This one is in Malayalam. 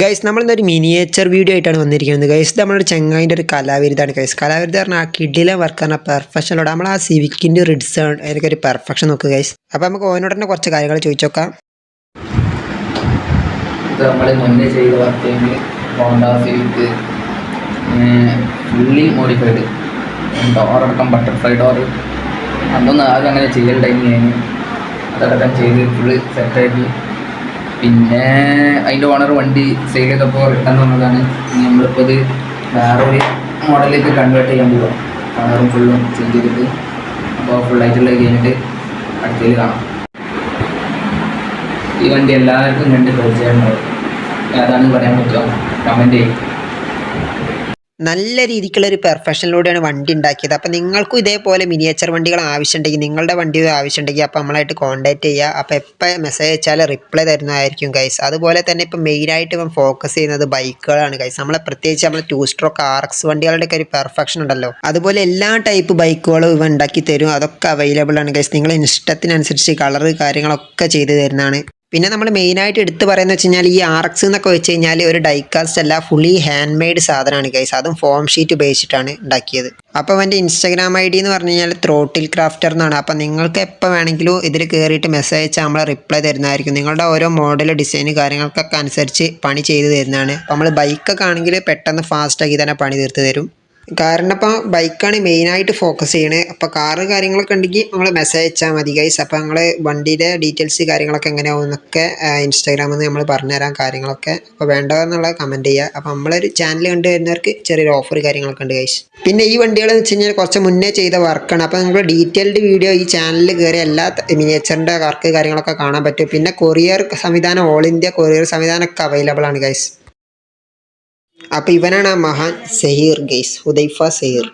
ഗൈസ് നമ്മളിന്നൊരു മിനിയേച്ചർ വീഡിയോ ആയിട്ടാണ് വന്നിരിക്കുന്നത്. ഗൈസ് നമ്മളൊരു ചെങ്ങായിന്റെ ഒരു കലാവിരുദ്ധാണ് ഗൈസ് കലാവിരുദ്ധ പറഞ്ഞാൽ ആ കിഡിലെ വർക്ക് പറഞ്ഞാൽ പെർഫെക്ഷനോട് നമ്മൾ ആ സിവിക്കിന്റെ റിഡ്സ് അതിനൊക്കെ ഒരു പെർഫെക്ഷൻ നോക്കുക ഗൈസ് അപ്പോൾ നമുക്ക് ഓനോട് തന്നെ കുറച്ച് കാര്യങ്ങൾ ചോദിച്ചു നോക്കാം ഇത് നമ്മൾ മുന്നേ ചെയ്ത സിവിക്ക് ഫുള്ളി മോഡിഫൈഡ് ഡോറടക്കം ബട്ടർഫ്ലൈ ഡോർ അതൊന്നും ആരും അങ്ങനെ ചെയ്യലുണ്ടായിരുന്നു ഞാൻ അതടക്കം ചെയ്ത് ഫുള്ള് സെറ്റാക്കി പിന്നെ അതിന്റെ ഓണർ വണ്ടി സെയിൽ ചെയ്തപ്പോൾ റിട്ടേൺ വന്നതാണ്. നമ്മളിപ്പോൾ ഇത് വേറൊരു മോഡലിലേക്ക് കൺവേർട്ട് ചെയ്യാൻ പോകാം കളറും ഫുള്ളും ചേഞ്ച് ചെയ്തിട്ട്. അപ്പോൾ ഫുള്ളായിട്ടുള്ള കഴിഞ്ഞിട്ട് അടുത്തതിൽ കാണാം. ഈ വണ്ടി എല്ലാവർക്കും കണ്ട് പരിചയമുണ്ടാവും. അതാണ് പറയാൻ പറ്റുക കമന്റ് ചെയ്യും. നല്ല രീതിക്കുള്ള ഒരു പെർഫെക്ഷനിലൂടെയാണ് വണ്ടി ഉണ്ടാക്കിയത്. അപ്പോൾ നിങ്ങൾക്കും ഇതേപോലെ മിനിയേച്ചർ വണ്ടികൾ ആവശ്യമുണ്ടെങ്കിൽ നിങ്ങളുടെ വണ്ടി ആവശ്യമുണ്ടെങ്കിൽ അപ്പോൾ നമ്മളായിട്ട് കോൺടാക്ട് ചെയ്യുക. അപ്പോൾ എപ്പോൾ മെസ്സേജ് അയച്ചാൽ റിപ്ലൈ തരുന്നതായിരിക്കും ഗൈസ് അതുപോലെ തന്നെ ഇപ്പം മെയിനായിട്ട് ഇപ്പം ഫോക്കസ് ചെയ്യുന്നത് ബൈക്കുകളാണ് ഗൈസ് നമ്മളെ പ്രത്യേകിച്ച് നമ്മൾ ടു സ്ട്രോക്ക് ആർ എക്സ് വണ്ടികളുടെ ഒക്കെ ഒരു പെർഫെക്ഷൻ ഉണ്ടല്ലോ. അതുപോലെ എല്ലാ ടൈപ്പ് ബൈക്കുകളും ഇവ ഉണ്ടാക്കി തരും. അതൊക്കെ അവൈലബിൾ ആണ് ഗൈസ് നിങ്ങളുടെ ഇഷ്ടത്തിനനുസരിച്ച് കളറ് കാര്യങ്ങളൊക്കെ ചെയ്തു തരുന്നതാണ്. പിന്നെ നമ്മൾ മെയിനായിട്ട് എടുത്ത് പറയുന്നത് വെച്ച് കഴിഞ്ഞാൽ ഈ ആർ എക്സ് എന്നൊക്കെ വെച്ച് കഴിഞ്ഞാൽ ഒരു ഡൈകാസ്റ്റ് അല്ല ഫുള്ളി ഹാൻഡ് മെയ്ഡ് സാധനമാണ് ഗൈസ് അതും ഫോം ഷീറ്റ് ഉപയോഗിച്ചിട്ടാണ് ഉണ്ടാക്കിയത്. അപ്പോൾ എന്റെ ഇൻസ്റ്റാഗ്രാം ഐ ഡി എന്ന് പറഞ്ഞു കഴിഞ്ഞാൽ ത്രോട്ടിൽ ക്രാഫ്റ്റർ എന്നാണ്. അപ്പോൾ നിങ്ങൾക്ക് എപ്പോൾ വേണമെങ്കിലും ഇതിൽ കയറിയിട്ട് മെസ്സേജ് അയച്ചാൽ നമ്മൾ റിപ്ലൈ തരുന്നതായിരിക്കും. നിങ്ങളുടെ ഓരോ മോഡൽ ഡിസൈൻ കാര്യങ്ങൾക്കൊക്കെ അനുസരിച്ച് പണി ചെയ്ത് തരുന്നതാണ്. നമ്മൾ ബൈക്കൊക്കെ ആണെങ്കിൽ പെട്ടെന്ന് ഫാസ്റ്റാക്കി തന്നെ പണി തീർത്ത് തരും. കാരണം ഇപ്പം ബൈക്കാണ് മെയിനായിട്ട് ഫോക്കസ് ചെയ്യണേ. അപ്പോൾ കാറ് കാര്യങ്ങളൊക്കെ ഉണ്ടെങ്കിൽ നിങ്ങൾ മെസ്സേജ് അയച്ചാൽ മതി ഗൈസ് അപ്പോൾ നിങ്ങൾ വണ്ടിയുടെ ഡീറ്റെയിൽസ് കാര്യങ്ങളൊക്കെ എങ്ങനെയാവും എന്നൊക്കെ ഇൻസ്റ്റാഗ്രാമിൽ നിന്ന് നമ്മൾ പറഞ്ഞുതരാം കാര്യങ്ങളൊക്കെ. അപ്പോൾ വേണ്ടതെന്നുള്ള കമന്റ് ചെയ്യുക അപ്പോൾ നമ്മളൊരു ചാനൽ കണ്ടു വരുന്നവർക്ക് ചെറിയൊരു ഓഫർ കാര്യങ്ങളൊക്കെ ഉണ്ട് ഗൈസ് പിന്നെ ഈ വണ്ടികൾ എന്ന് വെച്ച് കഴിഞ്ഞാൽ കുറച്ച് മുന്നേ ചെയ്ത വർക്കാണ് അപ്പോൾ നിങ്ങൾ ഡീറ്റെയിൽഡ് വീഡിയോ ഈ ചാനലിൽ കയറി എല്ലാ മിനിയേച്ചറിന്റെ വർക്ക് കാര്യങ്ങളൊക്കെ കാണാൻ പറ്റും. പിന്നെ കൊറിയർ സംവിധാനം ഓൾ ഇന്ത്യ കൊറിയർ സംവിധാനമൊക്കെ അവൈലബിൾ ആണ് ഗൈസ് അപ്പോൾ ഇവനാണ് ആ മഹാൻ സെഹീർ ഗെയ്സ് ഹുദൈഫ സെഹീർ.